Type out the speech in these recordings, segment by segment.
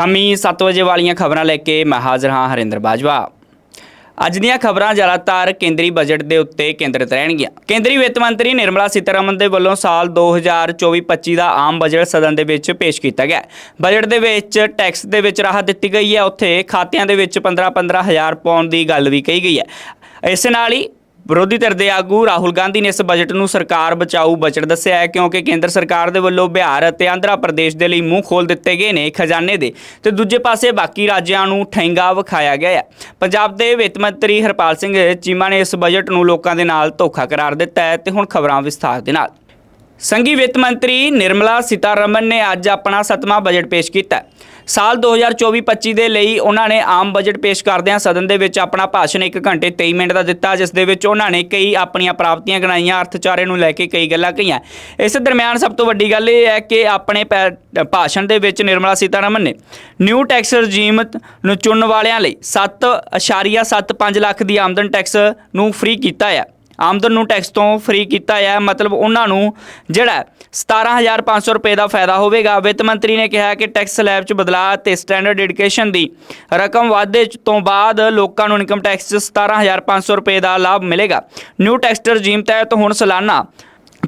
ਸ਼ਾਮੀ 7 ਵਜੇ ਵਾਲੀਆਂ ਖਬਰਾਂ ਲੈ ਕੇ ਮੈਂ ਹਾਜ਼ਰ ਹਾਂ ਹਰਿੰਦਰ ਬਾਜਵਾ। ਅੱਜ ਦੀਆਂ ਖਬਰਾਂ ਜ਼ਿਆਦਾਤਰ ਕੇਂਦਰੀ ਬਜਟ ਦੇ ਉੱਤੇ ਕੇਂਦਰਿਤ ਰਹਿਣਗੀਆਂ। ਕੇਂਦਰੀ ਵਿੱਤ ਮੰਤਰੀ ਨਿਰਮਲਾ ਸੀਤਾਰਮਨ ਦੇ ਵੱਲੋਂ ਸਾਲ 2024-25 ਦਾ ਆਮ ਬਜਟ ਸਦਨ ਦੇ ਵਿੱਚ ਪੇਸ਼ ਕੀਤਾ ਗਿਆ। ਬਜਟ ਦੇ ਵਿੱਚ ਟੈਕਸ ਦੇ ਵਿੱਚ ਰਾਹਤ ਦਿੱਤੀ ਗਈ ਹੈ। ਉੱਥੇ ਖਾਤਿਆਂ ਦੇ ਵਿੱਚ 15-15 ਹਜ਼ਾਰ ਪਾਉਣ ਦੀ ਗੱਲ ਵੀ ਕਹੀ ਗਈ ਹੈ। ਇਸ ਨਾਲ ਹੀ ਵਿਰੋਧੀ ਧਿਰ ਦੇ ਆਗੂ ਰਾਹੁਲ ਗਾਂਧੀ ਨੇ ਇਸ ਬਜਟ ਨੂੰ ਸਰਕਾਰ ਬਚਾਊ ਬਜਟ ਦੱਸਿਆ ਹੈ, ਕਿਉਂਕਿ ਕੇਂਦਰ ਸਰਕਾਰ ਦੇ ਵੱਲੋਂ ਬਿਹਾਰ ਅਤੇ ਆਂਧਰਾ ਪ੍ਰਦੇਸ਼ ਦੇ ਲਈ ਮੂੰਹ ਖੋਲ ਦਿੱਤੇ ਗਏ ਨੇ ਖਜ਼ਾਨੇ ਦੇ ਤੇ ਦੂਜੇ ਪਾਸੇ ਬਾਕੀ ਰਾਜਾਂ ਨੂੰ ਠੈਂਗਾ ਵਿਖਾਇਆ ਗਿਆ ਹੈ। ਪੰਜਾਬ ਦੇ ਵਿੱਤ ਮੰਤਰੀ ਹਰਪਾਲ ਸਿੰਘ ਚੀਮਾ ਨੇ ਇਸ ਬਜਟ ਨੂੰ ਲੋਕਾਂ ਦੇ ਨਾਲ ਧੋਖਾ ਕਰਾਰ ਦਿੱਤਾ ਹੈ ਤੇ ਹੁਣ ਖਬਰਾਂ ਵਿਸਥਾਰ ਦੇ ਨਾਲ। ਸੰਘੀ ਵਿੱਤ ਮੰਤਰੀ ਨਿਰਮਲਾ ਸੀਤਾਰਮਨ ਨੇ ਅੱਜ ਆਪਣਾ ਸੱਤਵਾਂ ਬਜਟ ਪੇਸ਼ ਕੀਤਾ ਹੈ। ਸਾਲ 2024-25 ਦੇ ਲਈ ਉਹਨਾਂ ਨੇ ਆਮ ਬਜਟ ਪੇਸ਼ ਕਰਦਿਆਂ ਸਦਨ ਦੇ ਵਿੱਚ ਆਪਣਾ ਭਾਸ਼ਣ 1 ਘੰਟੇ 23 ਮਿੰਟ ਦਾ ਦਿੱਤਾ, ਜਿਸ ਦੇ ਵਿੱਚ ਉਹਨਾਂ ਨੇ ਕਈ ਆਪਣੀਆਂ ਪ੍ਰਾਪਤੀਆਂ ਗਣਾਈਆਂ, ਅਰਥਚਾਰੇ ਨੂੰ ਲੈ ਕੇ ਕਈ ਗੱਲਾਂ ਕਹੀਆਂ ਇਸ ਦਰਮਿਆਨ ਸਭ ਤੋਂ ਵੱਡੀ ਗੱਲ ਇਹ ਹੈ ਕਿ ਆਪਣੇ ਪੈ- ਭਾਸ਼ਣ ਦੇ ਵਿੱਚ ਨਿਰਮਲਾ ਸੀਤਾਰਮਨ ਨੇ ਨਿਊ ਟੈਕਸ ਰਜੀਮ ਨੂੰ ਚੁਣਨ ਵਾਲਿਆਂ ਲਈ 7.75 ਲੱਖ ਦੀ ਆਮਦਨ ਟੈਕਸ ਨੂੰ ਫ੍ਰੀ ਕੀਤਾ ਹੈ ਆਮਦਨ ਨੂੰ ਟੈਕਸ ਤੋਂ ਫ੍ਰੀ ਕੀਤਾ ਹੈ। ਮਤਲਬ ਉਹਨਾਂ ਨੂੰ ਜਿਹੜਾ ਹੈ 17500 ਰੁਪਏ ਦਾ ਫਾਇਦਾ ਹੋਵੇਗਾ। ਵਿੱਤ ਮੰਤਰੀ ਨੇ ਕਿਹਾ ਕਿ ਟੈਕਸ ਸਲੈਬ 'ਚ ਬਦਲਾਅ ਤੇ ਸਟੈਂਡਰਡ ਐਡੂਕੇਸ਼ਨ ਦੀ ਰਕਮ ਵਾਧੇ ਤੋਂ ਬਾਅਦ ਲੋਕਾਂ ਨੂੰ ਇਨਕਮ ਟੈਕਸ 'ਚ 17500 ਰੁਪਏ ਦਾ ਲਾਭ ਮਿਲੇਗਾ। ਨਿਊ ਟੈਕਸ ਰਜੀਮ ਤਹਿਤ ਹੁਣ ਸਾਲਾਨਾ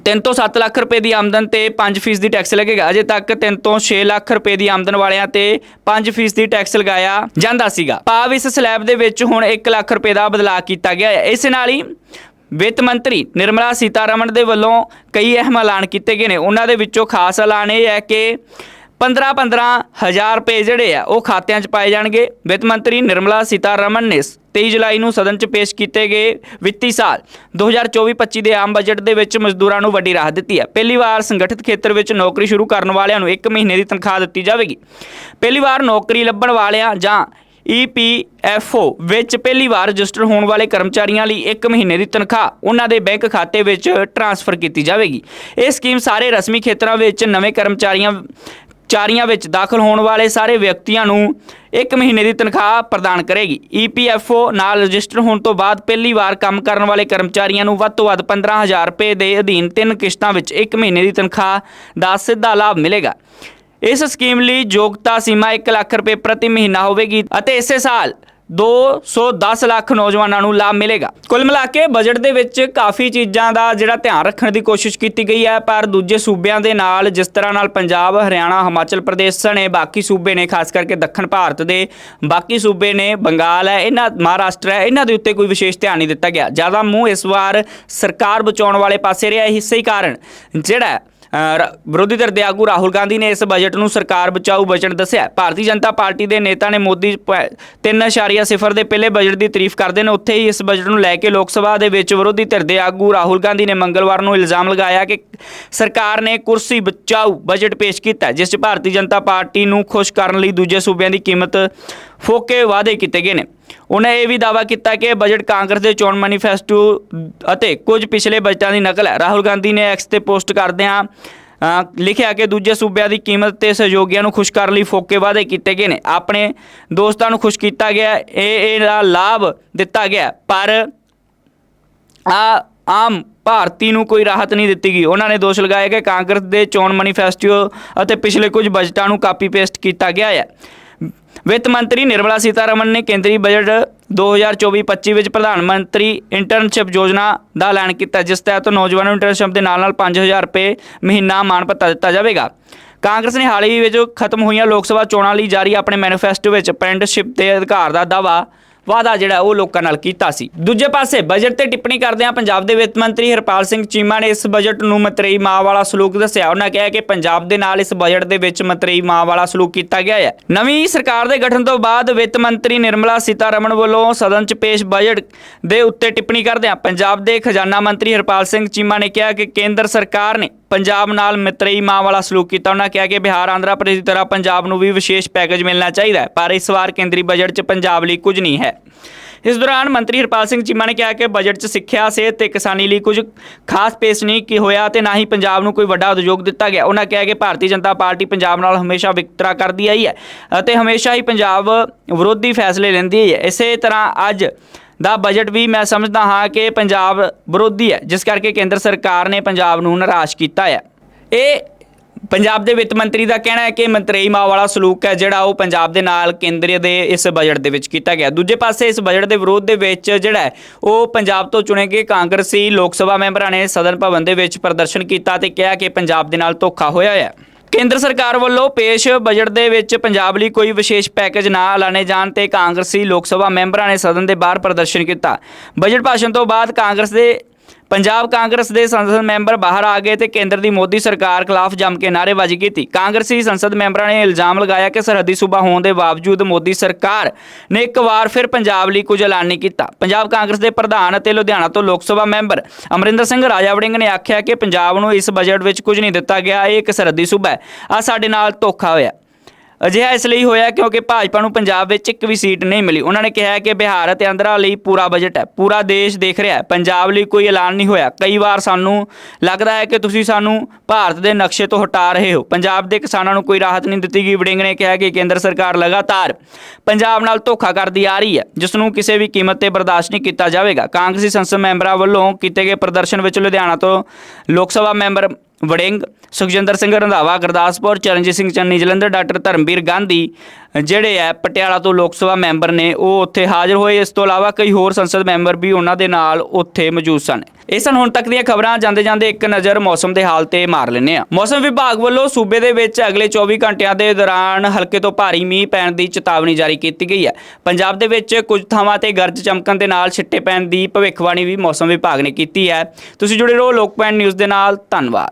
3 ਤੋਂ 7 ਲੱਖ ਰੁਪਏ ਦੀ ਆਮਦਨ ਤੇ 5% ਦੀ ਟੈਕਸ ਲੱਗੇਗਾ। ਅਜੇ ਤੱਕ 3 ਤੋਂ 6 ਲੱਖ ਰੁਪਏ ਦੀ ਆਮਦਨ ਵਾਲਿਆਂ ਤੇ 5% ਦੀ ਟੈਕਸ ਲਗਾਇਆ ਜਾਂਦਾ ਸੀਗਾ। ਭਾਵ ਇਸ ਸਲੈਬ ਦੇ ਵਿੱਚ ਹੁਣ 1 ਲੱਖ ਰੁਪਏ ਦਾ ਬਦਲਾਅ ਕੀਤਾ ਗਿਆ ਹੈ। ਇਸ ਨਾਲ ਹੀ ਵਿੱਤ ਮੰਤਰੀ ਨਿਰਮਲਾ ਸੀਤਾਰਮਨ ਦੇ ਵੱਲੋਂ ਕਈ ਅਹਿਮ ਐਲਾਨ ਕੀਤੇ ਗਏ ਨੇ। ਉਹਨਾਂ ਦੇ ਵਿੱਚੋਂ ਖਾਸ ਐਲਾਨ ਇਹ ਹੈ ਕਿ 15-15 ਹਜ਼ਾਰ ਰੁਪਏ ਜਿਹੜੇ ਆ, ਉਹ ਖਾਤਿਆਂ 'ਚ ਪਾਏ ਜਾਣਗੇ। ਵਿੱਤ ਮੰਤਰੀ ਨਿਰਮਲਾ ਸੀਤਾਰਮਨ ਨੇ 23 ਜੁਲਾਈ ਨੂੰ ਸਦਨ 'ਚ ਪੇਸ਼ ਕੀਤੇ ਗਏ ਵਿੱਤੀ ਸਾਲ 2024-25 ਦੇ ਆਮ ਬਜਟ ਦੇ ਵਿੱਚ ਮਜ਼ਦੂਰਾਂ ਨੂੰ ਵੱਡੀ ਰਾਹਤ ਦਿੱਤੀ ਹੈ। ਪਹਿਲੀ ਵਾਰ ਸੰਗਠਿਤ ਖੇਤਰ ਵਿੱਚ ਨੌਕਰੀ ਸ਼ੁਰੂ ਕਰਨ ਵਾਲਿਆਂ ਨੂੰ 1 ਮਹੀਨੇ ਦੀ ਤਨਖਾਹ ਦਿੱਤੀ ਜਾਵੇਗੀ। ਪਹਿਲੀ ਵਾਰ ਨੌਕਰੀ ਲੱਭਣ ਵਾਲਿਆਂ ਜਾਂ EPFO ਵਿੱਚ ਪਹਿਲੀ ਵਾਰ ਰਜਿਸਟਰ ਹੋਣ ਵਾਲੇ ਕਰਮਚਾਰੀਆਂ ਲਈ 1 ਮਹੀਨੇ ਦੀ ਤਨਖਾਹ ਉਹਨਾਂ ਦੇ ਬੈਂਕ ਖਾਤੇ ਵਿੱਚ ਟ੍ਰਾਂਸਫਰ ਕੀਤੀ ਜਾਵੇਗੀ। ਇਹ ਸਕੀਮ ਸਾਰੇ ਰਸਮੀ ਖੇਤਰਾਂ ਵਿੱਚ ਨਵੇਂ ਕਰਮਚਾਰੀਆਂ, ਚਾਰੀਆਂ ਵਿੱਚ ਦਾਖਲ ਹੋਣ ਵਾਲੇ ਸਾਰੇ ਵਿਅਕਤੀਆਂ ਨੂੰ 1 ਮਹੀਨੇ ਦੀ ਤਨਖਾਹ ਪ੍ਰਦਾਨ ਕਰੇਗੀ। EPFO ਨਾਲ ਰਜਿਸਟਰ ਹੋਣ ਤੋਂ ਬਾਅਦ ਪਹਿਲੀ ਵਾਰ ਕੰਮ ਕਰਨ ਵਾਲੇ ਕਰਮਚਾਰੀਆਂ ਨੂੰ ਵੱਧ ਤੋਂ ਵੱਧ 15000 ਰੁਪਏ ਦੇ ਅਧੀਨ ਤਿੰਨ ਕਿਸ਼ਤਾਂ ਵਿੱਚ 1 ਮਹੀਨੇ ਦੀ ਤਨਖਾਹ ਦਾ ਸਿੱਧਾ ਲਾਭ ਮਿਲੇਗਾ। ਇਸ ਸਕੀਮ ਲਈ ਯੋਗਤਾ ਸੀਮਾ 1 ਲੱਖ ਰੁਪਏ ਪ੍ਰਤੀ ਮਹੀਨਾ ਹੋਵੇਗੀ ਅਤੇ ਇਸੇ ਸਾਲ 210 ਲੱਖ ਨੌਜਵਾਨਾਂ ਨੂੰ ਲਾਭ ਮਿਲੇਗਾ। ਕੁੱਲ ਮਿਲਾ ਕੇ ਬਜਟ ਦੇ ਵਿੱਚ ਕਾਫੀ ਚੀਜ਼ਾਂ ਦਾ ਜਿਹੜਾ ਧਿਆਨ ਰੱਖਣ ਦੀ ਕੋਸ਼ਿਸ਼ ਕੀਤੀ ਗਈ ਹੈ, ਪਰ ਦੂਜੇ ਸੂਬਿਆਂ ਦੇ ਨਾਲ ਜਿਸ ਤਰ੍ਹਾਂ ਨਾਲ ਪੰਜਾਬ, ਹਰਿਆਣਾ, ਹਿਮਾਚਲ ਪ੍ਰਦੇਸ਼ ਸਣੇ ਬਾਕੀ ਸੂਬੇ ਨੇ, ਖਾਸ ਕਰਕੇ ਦੱਖਣ ਭਾਰਤ ਦੇ ਬਾਕੀ ਸੂਬੇ ਨੇ, ਬੰਗਾਲ ਹੈ, ਇਹਨਾਂ, ਮਹਾਰਾਸ਼ਟਰ ਹੈ, ਇਹਨਾਂ ਦੇ ਉੱਤੇ ਕੋਈ ਵਿਸ਼ੇਸ਼ ਧਿਆਨ ਨਹੀਂ ਦਿੱਤਾ ਗਿਆ। ਜ਼ਿਆਦਾ ਮੂੰਹ ਇਸ ਵਾਰ ਸਰਕਾਰ ਬਚਾਉਣ ਵਾਲੇ ਪਾਸੇ ਰਿਹਾ, ਇਸੇ ਹੀ ਕਾਰਨ ਜਿਹੜਾ ਵਿਰੋਧੀ ਧਿਰ ਦੇ ਆਗੂ ਰਾਹੁਲ ਗਾਂਧੀ ਨੇ ਇਸ ਬਜਟ ਨੂੰ ਸਰਕਾਰ ਬਚਾਊ ਬਜਟ ਦੱਸਿਆ। ਭਾਰਤੀ ਜਨਤਾ ਪਾਰਟੀ ਦੇ ਨੇਤਾ ਨੇ ਮੋਦੀ ਪ- 3.0 ਦੇ ਪਹਿਲੇ ਬਜਟ ਦੀ ਤਾਰੀਫ ਕਰਦੇ ਨੇ। ਉੱਥੇ ਹੀ ਇਸ ਬਜਟ ਨੂੰ ਲੈ ਕੇ ਲੋਕ ਸਭਾ ਦੇ ਵਿੱਚ ਵਿਰੋਧੀ ਧਿਰ ਦੇ ਆਗੂ ਰਾਹੁਲ ਗਾਂਧੀ ਨੇ ਮੰਗਲਵਾਰ ਨੂੰ ਇਲਜ਼ਾਮ ਲਗਾਇਆ ਕਿ ਸਰਕਾਰ ਨੇ ਕੁਰਸੀ ਬਚਾਊ ਬਜਟ ਪੇਸ਼ ਕੀਤਾ, ਜਿਸ 'ਚ ਭਾਰਤੀ ਜਨਤਾ ਪਾਰਟੀ ਨੂੰ ਖੁਸ਼ ਕਰਨ ਲਈ ਦੂਜੇ ਸੂਬਿਆਂ ਦੀ ਕੀਮਤ ਫੋਕੇ ਵਾਅਦੇ ਕੀਤੇ ਗਏ ਨੇ। ਉਹਨੇ ਇਹ ਵੀ ਦਾਅਵਾ ਕੀਤਾ ਕਿ ਬਜਟ ਕਾਂਗਰਸ ਦੇ ਚੋਣ ਮੈਨੀਫੈਸਟੋ ਅਤੇ ਕੁਝ ਪਿਛਲੇ ਬਜਟਾਂ ਦੀ ਨਕਲ ਹੈ। ਰਾਹੁਲ ਗਾਂਧੀ ਨੇ ਐਕਸ ਤੇ ਪੋਸਟ ਕਰਦਿਆਂ ਲਿਖਿਆ ਕਿ ਦੂਜੇ ਸੂਬਿਆਂ ਦੀ ਕੀਮਤ ਤੇ ਸਹਿਯੋਗੀਆਂ ਨੂੰ ਖੁਸ਼ ਕਰਨ ਲਈ ਫੋਕੇ ਵਾਅਦੇ ਕੀਤੇ ਗਏ ਨੇ। ਆਪਣੇ ਦੋਸਤਾਂ ਨੂੰ ਖੁਸ਼ ਕੀਤਾ ਗਿਆ, ਇਹ ਇਹਦਾ ਲਾਭ ਦਿੱਤਾ ਗਿਆ, ਪਰ ਆ ਆਮ ਭਾਰਤੀ ਨੂੰ ਕੋਈ ਰਾਹਤ ਨਹੀਂ ਦਿੱਤੀ ਗਈ। ਉਹਨਾਂ ਨੇ ਦੋਸ਼ ਲਗਾਇਆ ਕਿ ਕਾਂਗਰਸ ਦੇ ਚੋਣ ਮੈਨੀਫੈਸਟੋ ਅਤੇ ਪਿਛਲੇ ਕੁਝ ਬਜਟਾਂ ਨੂੰ ਕਾਪੀ ਪੇਸਟ ਕੀਤਾ ਗਿਆ ਹੈ ਵਿੱਤ ਮੰਤਰੀ ਨਿਰਮਲਾ ਸੀਤਾਰਮਨ ਨੇ ਕੇਂਦਰੀ ਬਜਟ 2024-25 ਵਿੱਚ ਪ੍ਰਧਾਨ ਮੰਤਰੀ ਇੰਟਰਨਸ਼ਿਪ ਯੋਜਨਾ ਦਾ ਐਲਾਨ ਕੀਤਾ, ਜਿਸ ਤਹਿਤ ਨੌਜਵਾਨਾਂ ਨੂੰ ਇੰਟਰਨਸ਼ਿਪ ਦੇ ਨਾਲ-ਨਾਲ 5000 ਰੁਪਏ ਮਹੀਨਾ ਮਾਣ ਭੱਤਾ ਦਿੱਤਾ ਜਾਵੇਗਾ। ਕਾਂਗਰਸ ਨੇ ਹਾਲ ਹੀ ਵਿੱਚ ਖਤਮ ਹੋਈਆਂ ਲੋਕ ਸਭਾ ਚੋਣਾਂ ਲਈ ਜਾਰੀ ਆਪਣੇ ਮੈਨੀਫੈਸਟੋ ਵਿੱਚ ਅਪ੍ਰੈਂਟਿਸਸ਼ਿਪ ਦੇ ਅਧਿਕਾਰ ਦਾ ਦਾਅਵਾ ਵਾਅਦਾ ਜਿਹੜਾ ਉਹ ਲੋਕਾਂ ਨਾਲ ਕੀਤਾ ਸੀ। ਦੂਜੇ ਪਾਸੇ ਬਜਟ ਤੇ ਟਿੱਪਣੀ ਕਰਦਿਆਂ ਪੰਜਾਬ ਦੇ ਵਿੱਤ ਮੰਤਰੀ ਹਰਪਾਲ ਸਿੰਘ ਚੀਮਾ ਨੇ ਇਸ ਬਜਟ ਨੂੰ ਮਤਰੇਈ ਮਾਂ ਵਾਲਾ ਸਲੂਕ ਦੱਸਿਆ। ਉਹਨਾਂ ਕਿਹਾ ਕਿ ਪੰਜਾਬ ਦੇ ਨਾਲ ਇਸ ਬਜਟ ਦੇ ਵਿੱਚ ਮਤਰੇਈ ਮਾਂ ਵਾਲਾ ਸਲੂਕ ਕੀਤਾ ਗਿਆ ਹੈ। ਨਵੀਂ ਸਰਕਾਰ ਦੇ ਗਠਨ ਤੋਂ ਬਾਅਦ ਵਿੱਤ ਮੰਤਰੀ ਨਿਰਮਲਾ ਸੀਤਾਰਮਣ ਵੱਲੋਂ ਸਦਨ 'ਚ ਪੇਸ਼ ਬਜਟ ਦੇ ਉੱਤੇ ਟਿੱਪਣੀ ਕਰਦਿਆਂ ਪੰਜਾਬ ਦੇ ਖਜ਼ਾਨਾ ਮੰਤਰੀ ਹਰਪਾਲ ਸਿੰਘ ਚੀਮਾ ਨੇ ਕਿਹਾ ਕਿ ਕੇਂਦਰ ਸਰਕਾਰ ਨੇ ਪੰਜਾਬ ਨਾਲ ਮਿੱਤਰੀ ਮਾਂ ਵਾਲਾ ਸਲੂਕ ਕੀਤਾ। ਉਹਨਾਂ ਕਿਹਾ ਕਿ ਬਿਹਾਰ, ਆਂਧਰਾ ਪ੍ਰਦੇਸ਼ ਦੀ ਤਰ੍ਹਾਂ ਪੰਜਾਬ ਨੂੰ ਵੀ ਵਿਸ਼ੇਸ਼ ਪੈਕੇਜ ਮਿਲਣਾ ਚਾਹੀਦਾ ਹੈ, ਪਰ ਇਸ ਵਾਰ ਕੇਂਦਰੀ ਬਜਟ 'ਚ ਪੰਜਾਬ ਲਈ ਕੁਝ ਨਹੀਂ ਹੈ। ਇਸ ਦੌਰਾਨ ਮੰਤਰੀ ਹਰਪਾਲ ਸਿੰਘ ਚੀਮਾ ਨੇ ਕਿਹਾ ਕਿ ਬਜਟ 'ਚ ਸਿੱਖਿਆ, ਸਿਹਤ ਤੇ ਕਿਸਾਨੀ ਲਈ ਕੁਝ ਖਾਸ ਪੇਸ਼ ਨਹੀਂ ਕੀ ਹੋਇਆ ਤੇ ਨਾ ਹੀ ਪੰਜਾਬ ਨੂੰ ਕੋਈ ਵੱਡਾ ਉਦਯੋਗ ਦਿੱਤਾ ਗਿਆ। ਉਹਨਾਂ ਕਿਹਾ ਕਿ ਭਾਰਤੀ ਜਨਤਾ ਪਾਰਟੀ ਪੰਜਾਬ ਨਾਲ ਹਮੇਸ਼ਾ ਵਿਤਕਰਾ ਕਰਦੀ ਆਈ ਹੈ ਅਤੇ ਹਮੇਸ਼ਾ ਹੀ ਪੰਜਾਬ ਵਿਰੋਧੀ ਫੈਸਲੇ ਲੈਂਦੀ ਆਈ ਹੈ। ਇਸੇ ਤਰ੍ਹਾਂ ਅੱਜ ਦਾ ਬਜਟ ਵੀ ਮੈਂ ਸਮਝਦਾ ਹਾਂ ਕਿ ਪੰਜਾਬ ਵਿਰੋਧੀ ਹੈ, ਜਿਸ ਕਰਕੇ ਕੇਂਦਰ ਸਰਕਾਰ ਨੇ ਪੰਜਾਬ ਨੂੰ ਨਿਰਾਸ਼ ਕੀਤਾ ਹੈ। ਇਹ ਪੰਜਾਬ ਦੇ ਵਿੱਤ ਮੰਤਰੀ ਦਾ ਕਹਿਣਾ ਹੈ ਕਿ ਮੰਤਰੀ ਮਾਂ ਵਾਲਾ ਸਲੂਕ ਹੈ, ਜਿਹੜਾ ਉਹ ਪੰਜਾਬ ਦੇ ਨਾਲ ਕੇਂਦਰ ਦੇ ਇਸ ਬਜਟ ਦੇ ਵਿੱਚ ਕੀਤਾ ਗਿਆ। ਦੂਜੇ ਪਾਸੇ ਇਸ ਬਜਟ ਦੇ ਵਿਰੋਧ ਦੇ ਵਿੱਚ ਜਿਹੜਾ ਉਹ ਪੰਜਾਬ ਤੋਂ ਚੁਣੇ ਗਏ ਕਾਂਗਰਸੀ ਲੋਕ ਸਭਾ ਮੈਂਬਰਾਂ ਨੇ ਸਦਨ ਭਵਨ ਦੇ ਵਿੱਚ ਪ੍ਰਦਰਸ਼ਨ ਕੀਤਾ ਤੇ ਕਿਹਾ ਕਿ ਪੰਜਾਬ ਦੇ ਨਾਲ ਧੋਖਾ ਹੋਇਆ ਹੈ। ਕੇਂਦਰ ਸਰਕਾਰ ਵੱਲੋਂ ਪੇਸ਼ ਬਜਟ ਦੇ ਵਿੱਚ ਪੰਜਾਬ ਲਈ ਕੋਈ ਵਿਸ਼ੇਸ਼ ਪੈਕੇਜ ਨਾ ਐਲਾਨੇ ਜਾਣ ਤੇ ਕਾਂਗਰਸੀ ਲੋਕ ਸਭਾ ਮੈਂਬਰਾਂ ਨੇ ਸਦਨ ਦੇ ਬਾਹਰ ਪ੍ਰਦਰਸ਼ਨ ਕੀਤਾ। ਬਜਟ ਭਾਸ਼ਣ ਤੋਂ ਬਾਅਦ ਕਾਂਗਰਸ ਦੇ ਪੰਜਾਬ ਕਾਂਗਰਸ ਦੇ ਸੰਸਦ ਮੈਂਬਰ ਬਾਹਰ ਆ ਗਏ ਤੇ ਕੇਂਦਰ ਦੀ ਮੋਦੀ ਸਰਕਾਰ ਖਿਲਾਫ ਜੰਮ ਕੇ ਨਾਅਰੇਬਾਜ਼ੀ ਕੀਤੀ। ਕਾਂਗਰਸੀ ਸੰਸਦ ਮੈਂਬਰਾਂ ਨੇ ਇਲਜ਼ਾਮ ਲਗਾਇਆ ਕਿ ਸਰਹੱਦੀ ਸੂਬਾ ਹੋਣ ਦੇ ਬਾਵਜੂਦ ਮੋਦੀ ਸਰਕਾਰ ਨੇ ਇੱਕ ਵਾਰ ਫਿਰ ਪੰਜਾਬ ਲਈ ਕੁਝ ਐਲਾਨ ਨਹੀਂ ਕੀਤਾ। ਪੰਜਾਬ ਕਾਂਗਰਸ ਦੇ ਪ੍ਰਧਾਨ ਅਤੇ ਲੁਧਿਆਣਾ ਤੋਂ ਲੋਕ ਸਭਾ ਮੈਂਬਰ ਅਮਰਿੰਦਰ ਸਿੰਘ ਰਾਜਾ ਵੜਿੰਗ ਨੇ ਆਖਿਆ ਕਿ ਪੰਜਾਬ ਨੂੰ ਇਸ ਬਜਟ ਵਿੱਚ ਕੁਝ ਨਹੀਂ ਦਿੱਤਾ ਗਿਆ, ਇਹ ਇੱਕ ਸਰਹੱਦੀ ਸੂਬਾ ਹੈ। ਆ ਸਾਡੇ ਨਾਲ ਧੋਖਾ ਹੋਇਆ। ਅਜਿਹਾ ਇਸ ਲਈ ਹੋਇਆ ਕਿਉਂਕਿ ਭਾਜਪਾ ਨੂੰ ਪੰਜਾਬ ਵਿੱਚ ਇੱਕ ਵੀ ਸੀਟ ਨਹੀਂ ਮਿਲੀ। ਉਹਨਾਂ ਨੇ ਕਿਹਾ ਕਿ ਬਿਹਾਰ ਅਤੇ ਆਂਧਰਾ ਲਈ ਪੂਰਾ ਬਜਟ ਹੈ, ਪੂਰਾ ਦੇਸ਼ ਦੇਖ ਰਿਹਾ ਹੈ। ਪੰਜਾਬ ਲਈ ਕੋਈ ਐਲਾਨ ਨਹੀਂ ਹੋਇਆ। ਕਈ ਵਾਰ ਸਾਨੂੰ ਲੱਗਦਾ ਹੈ ਕਿ ਤੁਸੀਂ ਸਾਨੂੰ ਭਾਰਤ ਦੇ ਨਕਸ਼ੇ ਤੋਂ ਹਟਾ ਰਹੇ ਹੋ। ਪੰਜਾਬ ਦੇ ਕਿਸਾਨਾਂ ਨੂੰ ਕੋਈ ਰਾਹਤ ਨਹੀਂ ਦਿੱਤੀ ਗਈ। ਵੜਿੰਗ ਨੇ ਕਿਹਾ ਕਿ ਕੇਂਦਰ ਸਰਕਾਰ ਲਗਾਤਾਰ ਪੰਜਾਬ ਨਾਲ ਧੋਖਾ ਕਰਦੀ ਆ ਰਹੀ ਹੈ। ਜਿਸ ਨੂੰ ਕਿਸੇ ਵੀ ਕੀਮਤ ਤੇ ਬਰਦਾਸ਼ਤ ਨਹੀਂ ਕੀਤਾ ਜਾਵੇਗਾ। ਕਾਂਗਰਸੀ ਸੰਸਦ ਮੈਂਬਰਾਂ ਵੱਲੋਂ ਕੀਤੇ ਗਏ ਪ੍ਰਦਰਸ਼ਨ ਵਿੱਚ ਲੁਧਿਆਣਾ ਤੋਂ ਲੋਕ ਸਭਾ ਮੈਂਬਰ ਵੜਿੰਗ, ਸੁਖਜਿੰਦਰ ਸਿੰਘ ਰੰਧਾਵਾ, ਗੁਰਦਾਸਪੁਰ, ਚਰਨਜੀਤ ਸਿੰਘ ਚੰਨੀ, ਜਲੰਧਰ, ਡਾਕਟਰ ਧਰਮਵੀਰ ਗਾਂਧੀ, ਜਿਹੜੇ ਹੈ ਪਟਿਆਲਾ ਤੋਂ ਲੋਕ ਸਭਾ ਮੈਂਬਰ ਨੇ, ਉਹ ਉੱਥੇ ਹਾਜ਼ਰ ਹੋਏ। ਇਸ ਤੋਂ ਇਲਾਵਾ ਕਈ ਹੋਰ ਸੰਸਦ ਮੈਂਬਰ ਵੀ ਉਹਨਾਂ ਦੇ ਨਾਲ ਉੱਥੇ ਮੌਜੂਦ ਸਨ। ਇਹ ਸਨ ਹੁਣ ਤੱਕ ਦੀਆਂ ਖਬਰਾਂ। ਜਾਂਦੇ ਜਾਂਦੇ ਇੱਕ ਨਜ਼ਰ ਮੌਸਮ ਦੇ ਹਾਲ ਤੇ ਮਾਰ ਲੈਂਦੇ ਆ ਮੌਸਮ ਵਿਭਾਗ ਵੱਲੋਂ ਸੂਬੇ ਦੇ ਵਿੱਚ ਅਗਲੇ 24 ਘੰਟਿਆਂ ਦੇ ਦੌਰਾਨ ਹਲਕੇ ਤੋਂ ਭਾਰੀ ਮੀਂਹ ਪੈਣ ਦੀ ਚੇਤਾਵਨੀ ਜਾਰੀ ਕੀਤੀ ਗਈ ਹੈ। ਪੰਜਾਬ ਦੇ ਵਿੱਚ ਕੁਝ ਥਾਵਾਂ ਤੇ ਗਰਜ ਚਮਕਣ ਦੇ ਨਾਲ ਛਿੱਟੇ ਪੈਣ ਦੀ ਭਵਿੱਖਬਾਣੀ ਵੀ ਮੌਸਮ ਵਿਭਾਗ ਨੇ ਕੀਤੀ ਹੈ। ਤੁਸੀਂ ਜੁੜੇ ਰਹੋ ਲੋਕਪੈਨ ਨਿਊਜ਼ ਦੇ ਨਾਲ। ਧੰਨਵਾਦ।